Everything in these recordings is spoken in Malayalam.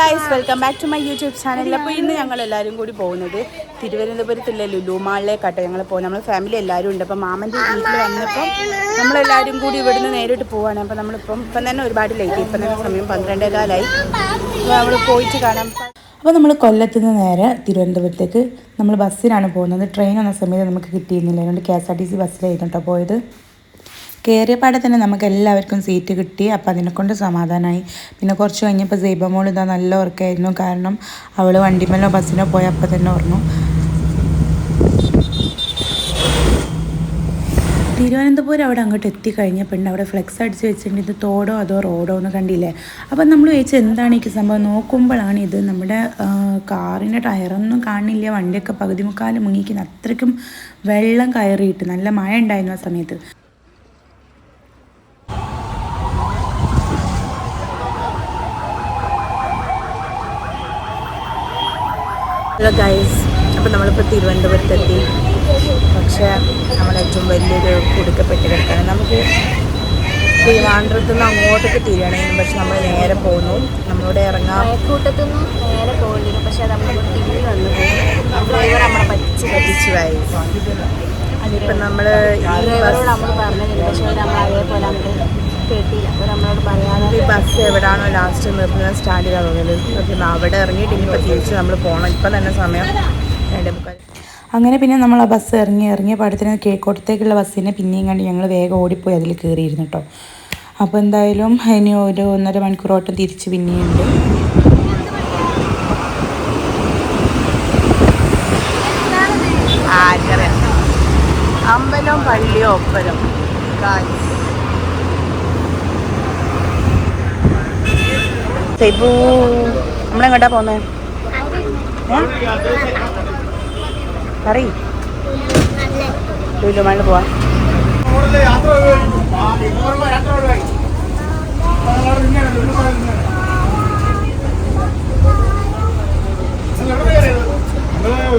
Guys welcome back to my YouTube channel അപ്പോൾ ഇന്ന് ഞങ്ങൾ എല്ലാവരും കൂടി പോകുന്നത് തിരുവനന്തപുരത്തുള്ള ലുലു മാളിലേക്കാട്ടെ ഞങ്ങൾ പോകുന്നത് നമ്മൾ ഫാമിലി എല്ലാവരും ഉണ്ട്. അപ്പോൾ മാമന്റെ വീട്ടിൽ വന്നപ്പോൾ നമ്മളെല്ലാവരും കൂടി ഇവിടുന്ന് നേരിട്ട് പോവാണ്. അപ്പോൾ നമ്മളിപ്പം ഇപ്പം തന്നെ ഒരുപാട് ലേറ്റ് ഇപ്പം തന്നെ സമയം പന്ത്രണ്ടേ കാലായി അപ്പോൾ നമ്മൾ പോയിട്ട് കാണാം. അപ്പോൾ നമ്മൾ കൊല്ലത്ത് നിന്ന് നേരെ തിരുവനന്തപുരത്തേക്ക് നമ്മൾ ബസ്സിനാണ് പോകുന്നത്. ട്രെയിൻ വന്ന സമയത്ത് നമുക്ക് കിട്ടിയിരുന്നില്ല. അതുകൊണ്ട് K S R T C ബസ്സിലായിരുന്നു കേട്ടോ പോയത്. കയറിയ പാടെ തന്നെ നമുക്ക് എല്ലാവർക്കും സീറ്റ് കിട്ടി. അപ്പോൾ അതിനെക്കൊണ്ട് സമാധാനമായി പിന്നെ കുറച്ച് കഴിഞ്ഞപ്പോൾ സൈബമോൾ ഇതാ നല്ല ഉറക്കമായിരുന്നു കാരണം അവൾ വണ്ടിമേലോ ബസ്സിനോ പോയി അപ്പോൾ തന്നെ ഓർന്നു തിരുവനന്തപുരം അവിടെ അങ്ങോട്ട് എത്തിക്കഴിഞ്ഞപ്പോൾ അവിടെ ഫ്ലെക്സ് അടിച്ച് വെച്ചിട്ടുണ്ട്. ഇത് തോടോ അതോ റോഡോ എന്ന് കണ്ടില്ലേ? അപ്പം നമ്മൾ ചോദിച്ചാൽ എന്താണ് ഈ സംഭവം? നോക്കുമ്പോഴാണ് ഇത് നമ്മുടെ കാറിന്റെ ടയറൊന്നും കാണില്ല. വണ്ടിയൊക്കെ പകുതി മുക്കാലും മുങ്ങിക്കുന്ന അത്രയ്ക്കും വെള്ളം കയറിയിട്ട് നല്ല മഴ ഉണ്ടായിരുന്നു ആ സമയത്ത്. ഹലോ ഗൈസ് അപ്പോൾ നമ്മളിപ്പോൾ തിരുവനന്തപുരത്തെത്തി. പക്ഷേ നമ്മളേറ്റവും വലിയൊരു കുടുക്കപ്പെട്ട് കിടക്കാണ് നമുക്ക് ട്രിവാൻഡ്രത്ത് നിന്ന് അങ്ങോട്ടേക്ക് തിരിയണേനും പക്ഷെ നമ്മൾ നേരെ പോകുന്നു നമ്മളിവിടെ ഇറങ്ങാം. കൂട്ടത്തുനിന്ന് നേരെ പോകേണ്ടിയിരുന്നു പക്ഷെ നമ്മൾ തിരിഞ്ഞ് വന്നു ഡ്രൈവർ നമ്മളെ പറ്റിച്ച് പറ്റിച്ചു പോയി ഇപ്പം നമ്മൾ നമ്മൾ പറഞ്ഞില്ല പക്ഷേ നമ്മൾ അതേപോലെ അങ്ങോട്ട് കേട്ടില്ല. അപ്പോൾ നമ്മളോട് പറയാതെ ഈ ബസ് എവിടാണോ ലാസ്റ്റ് നിർത്തുന്ന സ്റ്റാൻഡിലാണ് തോന്നുന്നത് അപ്പം അവിടെ ഇറങ്ങിയിട്ട് ഇനിയിപ്പോൾ തിരിച്ച് നമ്മൾ പോകണം ഇപ്പം തന്നെ സമയം രണ്ടേ മുക്കാൽ. അങ്ങനെ പിന്നെ നമ്മൾ ആ ബസ് ഇറങ്ങി ഇറങ്ങിയ പാടത്തിന് കേക്കോട്ടത്തേക്കുള്ള ബസ്സിനെ പിന്നെയും കണ്ട് ഞങ്ങൾ വേഗം ഓടിപ്പോയി അതിൽ കയറിയിരുന്നു കേട്ടോ അപ്പോൾ എന്തായാലും ഇനി ഒരു ഒന്നര മണിക്കൂറോട്ടം തിരിച്ച് പിന്നെയുണ്ട് അമ്പലം പള്ളിയോ ഒപ്പരം. സൈബു നമ്മളെങ്ങോട്ടാ പോന്നേ? പറയ്. ലുലുമാളിൽ പോവാ.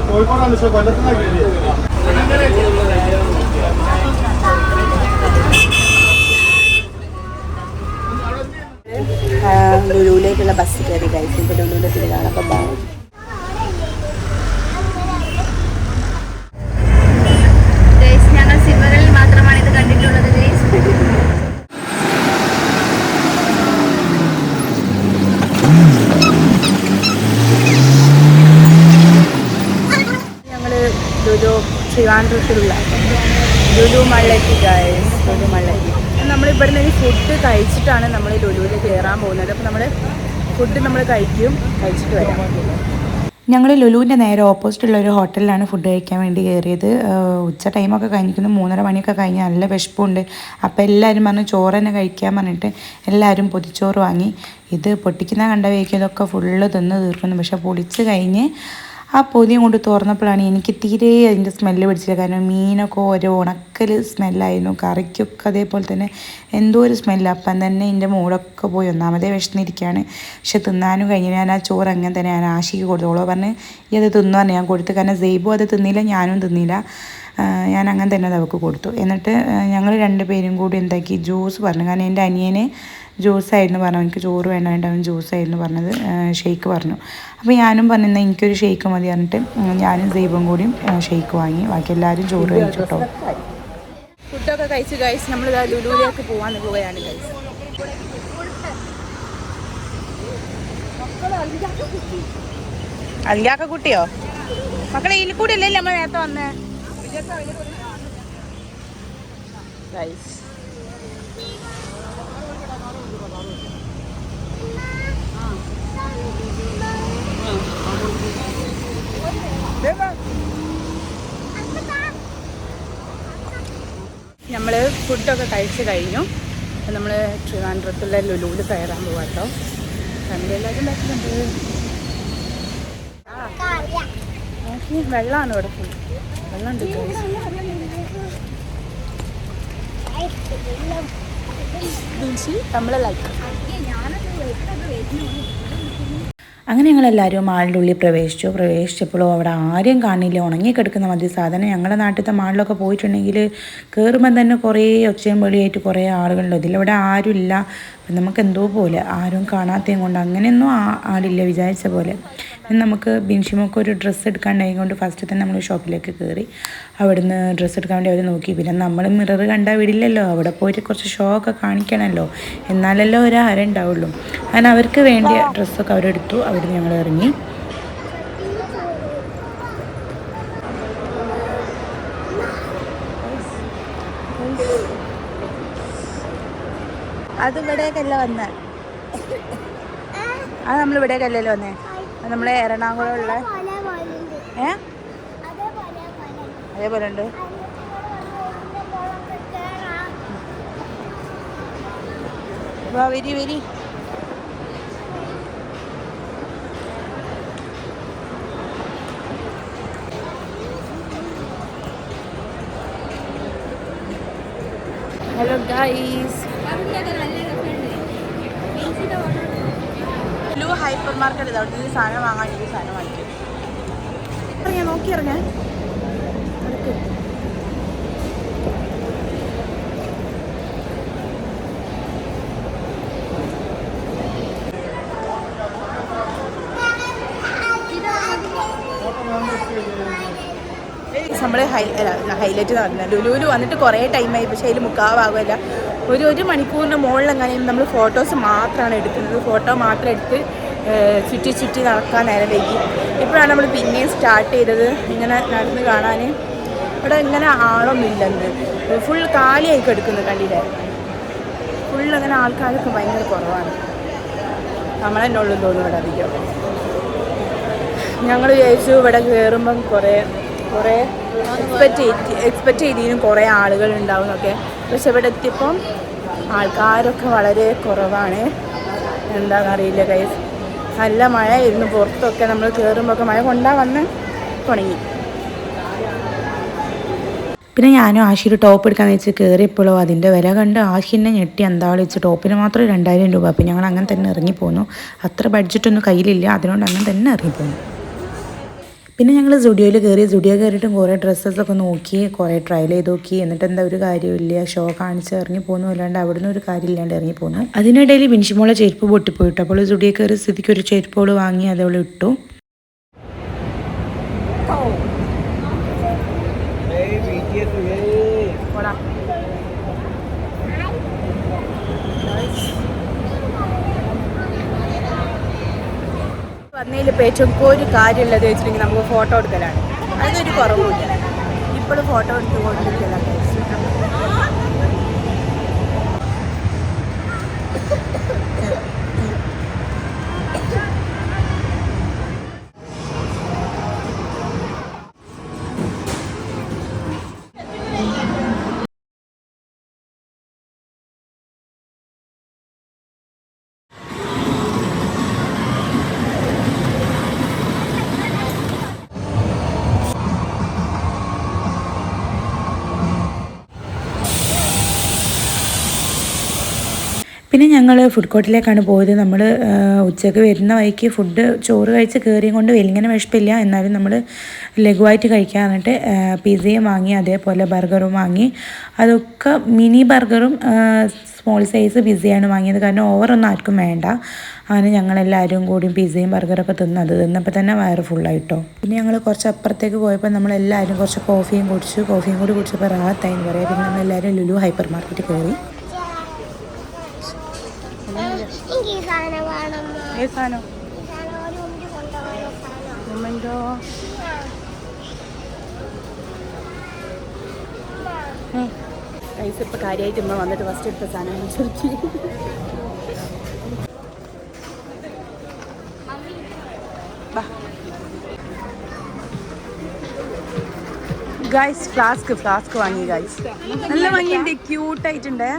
കോഴിക്കോടാണ് കൊല്ലത്തുനിന്നാണ് കിട്ടിയത് ആ, ലുലുവിലേക്കുള്ള ബസ് കയറി കഴിച്ചു ഇപ്പോൾ ലുലുവിലെ തിരുനാളൊക്കെ പോകും ലുലു ട്രിവാൻഡ്രത്തിലുള്ള ലുലു മള്ളെത്തി ഗൈസ് ലുലു ഈ ഫുഡ് കഴിച്ചിട്ടാണ് നമ്മൾ ലുലുവിൽ കയറാൻ പോകുന്നത്. അപ്പോൾ നമ്മൾ ഫുഡ് നമ്മൾ കഴിക്കും കഴിച്ചിട്ട് വരാം. ഞങ്ങൾ ലുലുവിന്റെ നേരെ ഓപ്പോസിറ്റുള്ള ഒരു ഹോട്ടലിലാണ് ഫുഡ് കഴിക്കാൻ വേണ്ടി കയറിയത്. ഉച്ച ടൈമൊക്കെ കഴിഞ്ഞിരിക്കുന്നു. മൂന്നര മണിയൊക്കെ കഴിഞ്ഞ് നല്ല വിശപ്പുണ്ട്. അപ്പോൾ എല്ലാവരും പറഞ്ഞു ചോറ് തന്നെ കഴിക്കാൻ പറഞ്ഞിട്ട് എല്ലാവരും പൊതിച്ചോറ് വാങ്ങി. ഇത് പൊട്ടിക്കുന്ന കണ്ട വയ്ക്കും ഇതൊക്കെ ഫുള്ള് തിന്ന് തീർക്കുന്നു. പക്ഷെ പൊളിച്ച് കഴിഞ്ഞ് ആ പൊതിയും കൊണ്ട് തുറന്നപ്പോഴാണ് എനിക്ക് തീരെ അതിന്റെ സ്മെല്ല് പിടിച്ചില്ല. കാരണം മീനൊക്കെ ഓരോ ഉണക്കൽ സ്മെല്ലായിരുന്നു. കറിക്കൊക്കെ അതേപോലെ തന്നെ എന്തോ ഒരു സ്മെല്ല്. അപ്പം തന്നെ എന്റെ മൂടൊക്കെ പോയി. ഒന്നാമതേ വിശന്നിരിക്കുകയാണ്. പക്ഷെ തിന്നാനും കഴിഞ്ഞ്. ഞാൻ ആ ചോറ് അങ്ങനെ തന്നെ ഞാൻ ആശിക്ക് കൊടുത്തോളൂ പറഞ്ഞ് ഈ അത് തിന്നു പറഞ്ഞു ഞാൻ കൊടുത്തു. കാരണം സെയ്ബും അത് തിന്നില്ല ഞാനും തിന്നില്ല. ഞാൻ അങ്ങനെ തന്നെ അത് അവൾക്ക് കൊടുത്തു. എന്നിട്ട് ഞങ്ങൾ രണ്ടുപേരും കൂടി എന്താക്കി? ജ്യൂസ് പറഞ്ഞു. കാരണം എന്റെ അനിയന് ജ്യൂസായിരുന്നു പറഞ്ഞു എനിക്ക് ചോറ് വേണ്ട വേണ്ട അവൻ ജ്യൂസായിരുന്നു പറഞ്ഞത്. ഷെയ്ക്ക് പറഞ്ഞു. അപ്പോൾ ഞാനും പറഞ്ഞു "എന്നാ എനിക്കൊരു ഷെയ്ക്ക് മതി പറഞ്ഞിട്ട് ഞാനും ദൈവം കൂടിയും ഷെയ്ക്ക് വാങ്ങി. ബാക്കി എല്ലാവരും ചോറ് കഴിച്ചു കേട്ടോ ഫുഡൊക്കെ കഴിച്ച് കഴിച്ച് നമ്മൾ ലുലുവിലേക്ക് പോകാൻ പോവുകയാണ് കഴിച്ച് അലിയാക്ക കുട്ടിയോ? മക്കളെ ഇതിൽ കൂടി അല്ലേ നമ്മൾ നേരത്തെ വന്നേ? Guys. നമ്മൾ ഫുഡൊക്കെ കഴിച്ച് കഴിഞ്ഞു. നമ്മൾ ട്രിവാൻഡ്രത്തുള്ള ലുലുവിൽ കയറാൻ പോവാം കേട്ടോ ഫാമിലി എല്ലാവരും പറ്റുന്നുണ്ട് നോക്കി വെള്ളമാണ് ഇവിടെ ഫുൾ വെള്ളമുണ്ട് നമ്മളെ ലൈക്ക് അങ്ങനെ ഞങ്ങൾ എല്ലാവരും മാളിന്റെ ഉള്ളിൽ പ്രവേശിച്ചു. പ്രവേശിച്ചപ്പോഴും അവിടെ ആരും കാണില്ല. ഉണങ്ങിക്കിടക്കുന്ന മതി. സാധനം ഞങ്ങളുടെ നാട്ടിലത്തെ മാളിലൊക്കെ പോയിട്ടുണ്ടെങ്കിൽ കയറുമ്പം തന്നെ കുറേ ഒച്ചയും വെളിയായിട്ട് കുറേ ആളുകളുണ്ട്. ഇതിലവിടെ ആരുമില്ല. അപ്പം നമുക്ക് എന്തോ പോലെ. ആരും കാണാത്തതും കൊണ്ട് അങ്ങനെയൊന്നും ആളില്ല വിചാരിച്ച പോലെ. നമുക്ക് ബിൻഷിമൊക്കെ ഒരു ഡ്രസ്സ് എടുക്കാണ്ടായി കൊണ്ട് ഫസ്റ്റ് തന്നെ നമ്മൾ ഷോപ്പിലേക്ക് കയറി. അവിടുന്ന് ഡ്രസ്സ് എടുക്കാൻ വേണ്ടി അവർ നോക്കി. പിന്നെ നമ്മൾ മിറർ കണ്ടാൽ വിടില്ലല്ലോ. അവിടെ പോയിട്ട് കുറച്ച് ഷോ ഒക്കെ കാണിക്കണമല്ലോ എന്നാലല്ലോ ഒരു ഉണ്ടാവുള്ളൂ. അങ്ങനെ അവർക്ക് വേണ്ടിയ ഡ്രസ്സൊക്കെ അവരെടുത്തു. അവിടുന്ന് ഞങ്ങൾ ഇറങ്ങി. അത് ഇവിടേക്കല്ല വന്നേ. അത് നമ്മൾ ഇവിടേക്കല്ലല്ലോ വന്നേ. നമ്മളെ എറണാകുളമുള്ള ഏ? അതേപോലെ ഉണ്ട്. വാ വരി വരി. Hello guys blue hypermarket ഇതാ. ഈ സാധനം വാങ്ങാൻ ഈ സാധനം വാങ്ങിക്കും. ഞാൻ നോക്കി ഇറങ്ങാൻ നമ്മൾ ഹൈ ഹൈലൈറ്റ് നടന്നത് ലുലുവിൽ വന്നിട്ട് കുറേ ടൈമായി പക്ഷേ അതിൽ മുക്കാവാകില്ല ഒരു ഒരു മണിക്കൂറിന്റെ മുകളിലെങ്ങനെ നമ്മൾ ഫോട്ടോസ് മാത്രമാണ് എടുക്കുന്നത്. ഫോട്ടോ മാത്രം എടുത്ത് ചുറ്റി ചുറ്റി നടക്കാൻ നേരം വൈകി. ഇപ്പോഴാണ് നമ്മൾ പിന്നെയും സ്റ്റാർട്ട് ചെയ്തത്. ഇങ്ങനെ നടന്ന് കാണാൻ ഇവിടെ ഇങ്ങനെ ആളൊന്നും ഇല്ലെന്ന്. ഫുൾ കാലിയായി കെടുക്കുന്നു കണ്ടില്ലേ? ഫുൾ അങ്ങനെ ആൾക്കാരൊക്കെ ഭയങ്കര കുറവാണ്. നമ്മളെന്നെ ഉള്ളു തോന്നുന്നു ഇവിടെ അധികം. ഞങ്ങൾ വിചാരിച്ചു ഇവിടെ കയറുമ്പം കുറേ കുറേ എക്സ്പെക്റ്റ് എക്സ്പെക്റ്റ് ചെയ്തതിനും കുറേ ആളുകൾ ഉണ്ടാവും എന്നൊക്കെ. പക്ഷെ ഇവിടെ എത്തിയപ്പം ആൾക്കാരൊക്കെ വളരെ കുറവാണ്. എന്താണെന്നറിയില്ല കൈസ് നല്ല മഴയായിരുന്നു. പുറത്തൊക്കെ നമ്മൾ കയറുമ്പോൾ മഴ കൊണ്ടാ വന്ന് തുടങ്ങി. പിന്നെ ഞാനും ആശിയുടെ ടോപ്പ് എടുക്കാന്ന് വെച്ച് കയറിയപ്പോഴോ അതിന്റെ വില കണ്ട് ആശിനെ ഞെട്ടി. എന്താ വെച്ച് ടോപ്പിന് മാത്രം രണ്ടായിരം രൂപ. അപ്പം ഞങ്ങൾ അങ്ങനെ തന്നെ ഇറങ്ങിപ്പോന്നു അത്ര ബഡ്ജറ്റൊന്നും കയ്യിലില്ല. അതുകൊണ്ട് അങ്ങനെ തന്നെ ഇറങ്ങിപ്പോന്നു പിന്നെ ഞങ്ങൾ സ്റ്റുഡിയോയിൽ കയറി സ്റ്റുഡിയോ കയറിയിട്ടും കുറേ ഡ്രസ്സസൊക്കെ നോക്കി കുറേ ട്രയൽ ചെയ്ത് നോക്കി. എന്നിട്ട് എന്താ ഒരു കാര്യമില്ല ഷോ കാണിച്ച് ഇറങ്ങി പോകുന്നു അല്ലാണ്ട് അവിടുന്ന് ഒരു കാര്യമില്ലാണ്ട് ഇറങ്ങി പോകുന്നു അതിനിടയിൽ ബിൻഷിമോളെ ചെരുപ്പ് പൊട്ടിപ്പോയിട്ടു അപ്പോൾ സ്റ്റുഡിയോ കയറി സ്ഥിതിക്ക് ഒരു ചെരുപ്പോൾ വാങ്ങി അതവൾ ഇട്ടു. വന്നതിൽ ഇപ്പോൾ ഏറ്റവും ഒരു കാര്യമുള്ളത് വെച്ചിട്ടുണ്ടെങ്കിൽ നമുക്ക് ഫോട്ടോ എടുക്കലാണ്. അതൊരു കുറവുമില്ല. ഇപ്പോഴും ഫോട്ടോ എടുത്ത് പിന്നെ ഞങ്ങൾ ഫുഡ് കോർട്ടിലേക്കാണ് പോയത്. നമ്മൾ ഉച്ചയ്ക്ക് വരുന്ന വഴിക്ക് ഫുഡ് ചോറ് കഴിച്ച് കയറിയും കൊണ്ട് വലിങ്ങനെ വിഷപ്പില്ല എന്നാലും നമ്മൾ ലഘുവായിട്ട് കഴിക്കാൻ പറഞ്ഞിട്ട് പിസയും വാങ്ങി അതേപോലെ ബർഗറും വാങ്ങി. അതൊക്കെ മിനി ബർഗറും സ്മോൾ സൈസ് പിസയാണ് വാങ്ങിയത്. കാരണം ഓവറൊന്നും ആർക്കും വേണ്ട. അങ്ങനെ ഞങ്ങളെല്ലാവരും കൂടി പിസയും ബർഗറൊക്കെ തിന്നത് തിന്നപ്പോൾ തന്നെ വയറ് ഫുള്ളായിട്ടോ പിന്നെ ഞങ്ങൾ കുറച്ച് അപ്പുറത്തേക്ക് പോയപ്പോൾ നമ്മളെല്ലാവരും കുറച്ച് കോഫിയും കുടിച്ചു. കോഫിയും കൂടി കുടിച്ചപ്പോൾ റാത്തായി എന്ന് പറയാം. പിന്നെ നമ്മളെല്ലാവരും ലുലു ഹൈപ്പർ മാർക്കറ്റിൽ കയറി എനിക്ക് ഈ സാധനം വേണം ഏത് സാധനം? ഉമ്മന്റോ പൈസ ഇപ്പം കാര്യമായിട്ട് ഉമ്മ വന്നിട്ട് ഫസ്റ്റ് എടുത്ത സാധനം ശരിക്കും ഗൈസ് ഫ്ലാസ്ക് ഫ്ലാസ്ക് വാങ്ങി ഗൈസ് നല്ല ഭംഗിയുണ്ട് ക്യൂട്ടായിട്ടുണ്ട്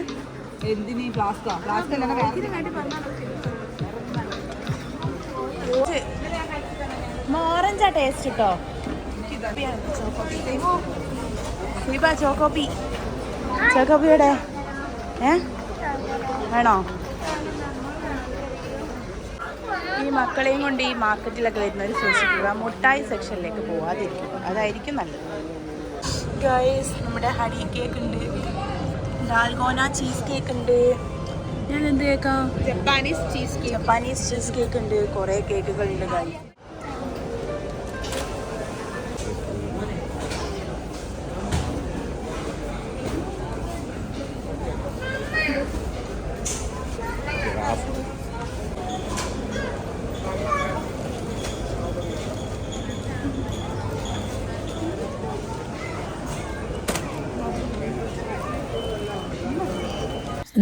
എന്തിനീ ഫ്ലാസ്കോ ഫ്ലാസ്ക് ഓറഞ്ചാ ടേസ്റ്റ് കേട്ടോ ചോക്കോപ്പി ചോക്കോപ്പിയുടെ ഏ? വേണോ ഈ മക്കളെയും കൊണ്ട് ഈ മാർക്കറ്റിലൊക്കെ വരുന്നവർ സൂക്ഷിക്കുക. മുട്ടായി സെക്ഷനിലേക്ക് പോവാതിരിക്കും അതായിരിക്കും നല്ലത്. ഗൈസ് നമ്മുടെ ഹണി കേക്ക് ഉണ്ട്. ഡാൽഗോന ചീസ് കേക്ക് ഉണ്ട്. ഞാൻ എന്ത് കേൾക്കാം Japanese cheese cake Japanese cheese cake ഉണ്ട്. കുറേ കേക്കുകൾ ഉണ്ട് ഗൈസ്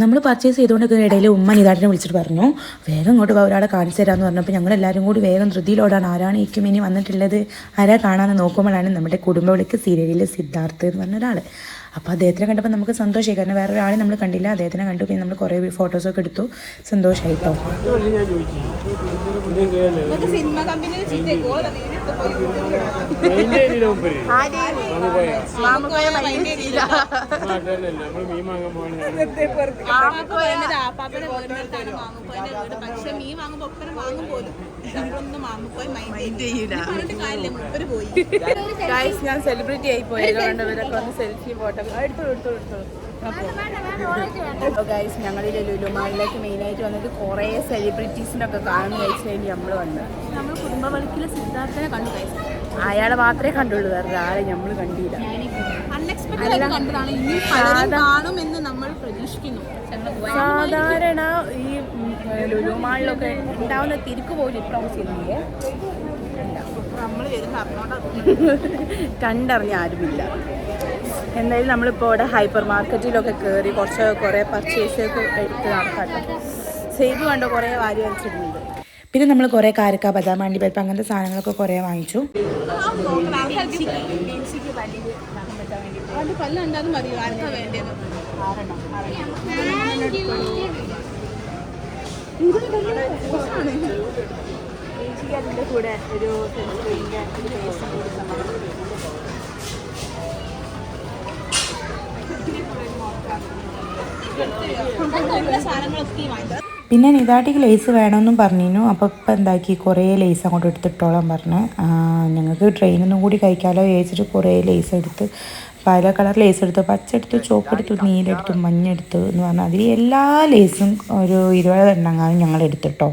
നമ്മൾ പർച്ചേസ് ചെയ്തുകൊണ്ടിരിക്കുന്ന ഇടയിൽ ഉമ്മ നിതാട്ടിനെ വിളിച്ചിട്ട് പറഞ്ഞു വേഗം ഇങ്ങോട്ട് വാ ഒരാളെ കാണിച്ചു തരാമെന്ന് പറഞ്ഞപ്പോൾ ഞങ്ങൾ എല്ലാവരും കൂടി വേഗം ധൃതിയിലോടാണ് ആരാണ് ഏറ്റവും ഇനി വന്നിട്ടുള്ളത്? ആരാ കാണാമെന്ന് നോക്കുമ്പോഴാണ് നമ്മുടെ കുടുംബവിളിക്ക് സീരിയലിലെ സിദ്ധാർത്ഥ് എന്ന് പറഞ്ഞ ഒരാൾ അപ്പോൾ അദ്ദേഹത്തിനെ കണ്ടപ്പോൾ നമുക്ക് സന്തോഷമായി. കാരണം വേറെ ഒരാളെ നമ്മൾ കണ്ടില്ല. അദ്ദേഹത്തിനെ കണ്ടു. പിന്നെ നമ്മൾ കുറേ ഫോട്ടോസൊക്കെ എടുത്തു. സന്തോഷമായി കേട്ടോ. പക്ഷെ മീൻ വാങ്ങുമ്പോ വാങ്ങും പോലും. ഞാൻ സെലിബ്രിറ്റി ആയി പോയത് കൊണ്ട് ഇവരൊക്കെ ഒന്ന് സെൽഫി ഫോട്ടോ ഗൈസ് ഞങ്ങൾ ലുലുമാളിലേക്ക് മെയിനായിട്ട് വന്നത് കുറേ സെലിബ്രിറ്റീസിനൊക്കെ കാണുന്ന കഴിച്ചു കഴിഞ്ഞ് നമ്മൾ വന്നു. നമ്മൾ കുടുംബവഴക്കിലെ സിദ്ധാർത്ഥനെ കണ്ടു കഴിച്ചു അയാളെ മാത്രമേ കണ്ടുള്ളൂ വേറെ ആളെ നമ്മൾ കണ്ടില്ല സാധാരണ ഈ ലുലുമാളിലൊക്കെ ഉണ്ടാവുന്ന തിരിക്ക് പോലും ഇപ്രാവശ്യം ഇല്ലേ? കണ്ടറിഞ്ഞ ആരുമില്ല. എന്തായാലും നമ്മളിപ്പോൾ ഇവിടെ ഹൈപ്പർ മാർക്കറ്റിലൊക്കെ കയറി കുറച്ച് കുറേ പർച്ചേസ് ഒക്കെ എടുത്ത് നടക്കാട്ടോ. സേവ് കണ്ടോ? കുറേ വാരി വലിച്ചിട്ടുണ്ട് പിന്നെ നമ്മൾ കുറേ കാരക്ക ബദാം അണ്ടി പരിപ്പ് അങ്ങനത്തെ സാധനങ്ങളൊക്കെ കുറേ വാങ്ങിച്ചു. കൂടെ പല്ല പിന്നെ നിതാട്ടിക്ക് ലേസ് വേണമെന്നും പറഞ്ഞിരുന്നു. അപ്പോൾ ഇപ്പം എന്താക്കി? കുറേ ലേസ് അങ്ങോട്ട് എടുത്തിട്ടോളാൻ പറഞ്ഞ്. ഞങ്ങൾക്ക് ട്രെയിനൊന്നും കൂടി കഴിക്കാമല്ലോ വിചാരിച്ചിട്ട് കുറേ ലേസ് എടുത്ത് പല കളർ ലേസ് എടുത്തു പച്ച എടുത്തു ചുവപ്പ് എടുത്തു നീലെടുത്തു മഞ്ഞെടുത്തു എന്ന് പറഞ്ഞാൽ അതിൽ എല്ലാ ലേസും ഒരു ഇരുപത് എണ്ണങ്ങാനും ഞങ്ങൾ എടുത്തിട്ടോ.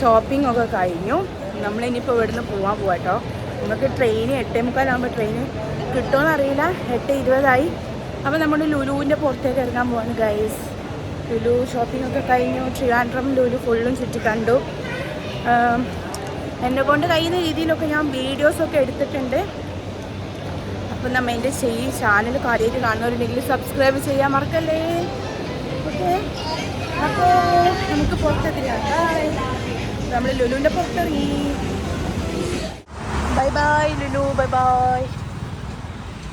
ഷോപ്പിംഗ് ഒക്കെ കഴിഞ്ഞു. നമ്മളിനിപ്പോൾ ഇവിടുന്ന് പോകാൻ പോവാട്ടോ നമുക്ക് ട്രെയിന് എട്ടേ മുക്കാലാകുമ്പോൾ ട്രെയിന് കിട്ടുമോയെന്ന് അറിയില്ല. എട്ട് ഇരുപതായി. അപ്പോൾ നമ്മൾ ലുലുവിന്റെ പുറത്തേക്ക് ഇറങ്ങാൻ പോവാണ് ഗൈസ് ലുലു ഷോപ്പിംഗ് ഒക്കെ കഴിഞ്ഞു. ട്രിവാൻഡ്രം ലുലു ഫുള്ളും ചുറ്റി കണ്ടു. എന്നെ കൊണ്ട് കഴിയുന്ന രീതിയിലൊക്കെ ഞാൻ വീഡിയോസൊക്കെ എടുത്തിട്ടുണ്ട്. അപ്പം നമ്മൾ എന്റെ ചെയ്യും ചാനൽ കാര്യമായിട്ട് കാണുന്നവരുണ്ടെങ്കിൽ സബ്സ്ക്രൈബ് ചെയ്യാൻ മറക്കല്ലേ. ഓക്കെ അപ്പോൾ നമുക്ക് പുറത്തെത്തിക്കാം. നമ്മൾ ലുലുവിന്റെ പുറത്തിറങ്ങി. Bye bye Lulu bye bye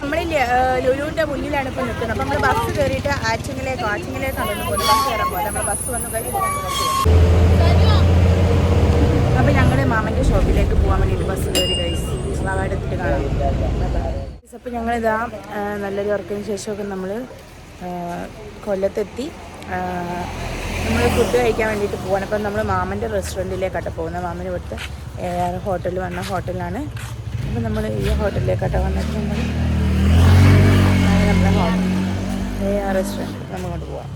നമ്മളില്ലേ ലുലുവിന്റെ മുന്നിലാണ് ഇപ്പോൾ നിൽക്കുന്നത് അപ്പോൾ നമ്മൾ ബസ് കയറിയിട്ട് ആച്ചിങ്ങിലേക്ക് ആച്ചിങ്ങിലേക്കാണ് ഒന്ന് പോകുന്നത് ബസ് കയറാൻ പോകുന്നത് നമ്മൾ ബസ് വന്നു കഴിഞ്ഞ് അപ്പോൾ ഞങ്ങൾ മാമന്റെ ഷോപ്പിലേക്ക് പോകാൻ വേണ്ടിയിട്ട് ബസ് കയറി കഴിച്ച് അവിടെ കാണാം. അപ്പോൾ ഞങ്ങളിതാ നല്ലൊരു വർക്കിന് ശേഷമൊക്കെ നമ്മൾ കൊല്ലത്തെത്തി. നമ്മൾ ഫുഡ് കഴിക്കാൻ വേണ്ടിയിട്ട് പോകണം അപ്പം നമ്മൾ മാമന്റെ റെസ്റ്റോറന്റിലേക്കാട്ടോ പോകുന്നത്. മാമന് ഇവിടുത്തെ ആർ ഹോട്ടൽ വന്ന ഹോട്ടലാണ് അപ്പം നമ്മൾ ഈ ഹോട്ടലിലേക്കാട്ടോ വന്നിട്ട് നമ്മൾ നമ്മുടെ ഹോട്ടൽ ആർ റെസ്റ്റോറന്റ് കൊണ്ട് പോവാം.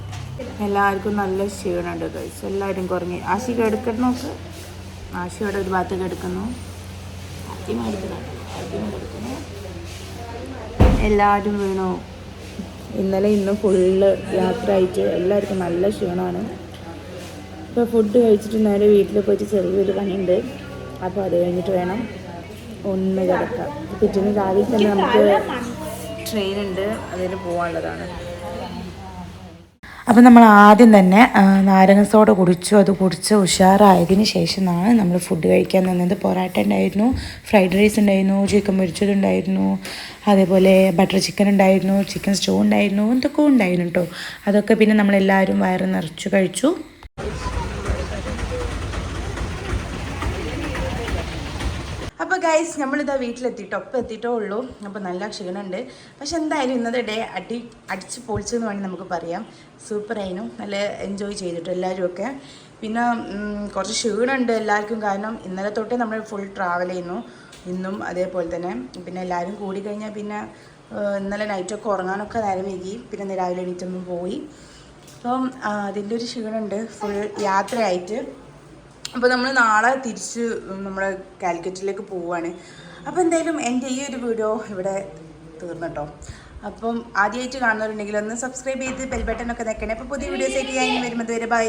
എല്ലാവർക്കും നല്ല ക്ഷീണമുണ്ട് കഴിച്ചു എല്ലാവരും കുറഞ്ഞ്. ആശി എടുക്കണം നോക്ക് ആശിയോടെ ഒരു ഭാഗത്തേക്ക് എടുക്കുന്നു. അത്തിമ എടുക്കുന്നു. എല്ലാവരും വീണു. ഇന്നലെ ഇന്നും ഫുള്ള് യാത്ര ആയിട്ട് എല്ലാവർക്കും നല്ല ക്ഷീണമാണ്. ഇപ്പോൾ ഫുഡ് കഴിച്ചിട്ട് നേരെ വീട്ടിൽ പോയിട്ട് ചെറിയൊരു പണിയുണ്ട്. അപ്പോൾ അത് കഴിഞ്ഞിട്ട് വേണം ഒന്ന് കിടക്കാം. പിറ്റേന്ന് രാവിലെ തന്നെ നമുക്ക് ട്രെയിൻ ഉണ്ട്. പോകാനുള്ളതാണ് അപ്പോൾ നമ്മൾ ആദ്യം തന്നെ നാരങ്ങ സോഡ കുടിച്ചു അത് കുടിച്ച് ഉഷാറായതിന് ശേഷമാണ് നമ്മൾ ഫുഡ് കഴിക്കാൻ നിന്നത്. പൊറാട്ട ഉണ്ടായിരുന്നു ഫ്രൈഡ് റൈസ് ഉണ്ടായിരുന്നു ചിക്കൻ പൊരിച്ചതുണ്ടായിരുന്നു അതേപോലെ ബട്ടർ ചിക്കൻ ഉണ്ടായിരുന്നു ചിക്കൻ സ്റ്റോ ഉണ്ടായിരുന്നു എന്തൊക്കെ ഉണ്ടായിരുന്നു കേട്ടോ അതൊക്കെ പിന്നെ നമ്മളെല്ലാവരും വയറ് നിറച്ചു കഴിച്ചു. ഗൈസ് നമ്മളിതാ വീട്ടിലെത്തിയിട്ടോ ഒപ്പം എത്തിയിട്ടോ ഉള്ളൂ. അപ്പോൾ നല്ല ക്ഷീണമുണ്ട്. പക്ഷെ എന്തായാലും ഇന്നത്തെ ഡേ അടി അടിച്ച് പൊളിച്ചെന്ന് വേണമെങ്കിൽ നമുക്ക് പറയാം. സൂപ്പറായിരുന്നു നല്ല എൻജോയ് ചെയ്തിട്ടു എല്ലാവരും ഒക്കെ പിന്നെ കുറച്ച് ക്ഷീണമുണ്ട് എല്ലാവർക്കും കാരണം ഇന്നലെ തൊട്ടേ നമ്മൾ ഫുൾ ട്രാവൽ ചെയ്യുന്നു. ഇന്നും അതേപോലെ തന്നെ. പിന്നെ എല്ലാവരും കൂടി കഴിഞ്ഞാൽ പിന്നെ ഇന്നലെ നൈറ്റൊക്കെ ഉറങ്ങാനൊക്കെ നേരം വൈകി. പിന്നെ രാവിലെ എണീറ്റൊന്നും പോയി. അപ്പം അതിന്റെ ഒരു ക്ഷീണമുണ്ട്. ഫുൾ യാത്രയായിട്ട്. അപ്പോൾ നമ്മൾ നാളെ തിരിച്ച് നമ്മുടെ കാലിക്കറ്റിലേക്ക് പോവുകയാണ് അപ്പോൾ എന്തായാലും എന്റെ ഈ ഒരു വീഡിയോ ഇവിടെ തീർന്നിട്ടോ. അപ്പം ആദ്യമായിട്ട് കാണുന്നവരുണ്ടെങ്കിൽ ഒന്ന് സബ്സ്ക്രൈബ് ചെയ്ത് ബെൽ ബട്ടൺ ഒക്കെ നിൽക്കണേ അപ്പോൾ പുതിയ വീഡിയോസ് ആയിട്ട് ഞാൻ വരുന്നത് വരെ ബൈ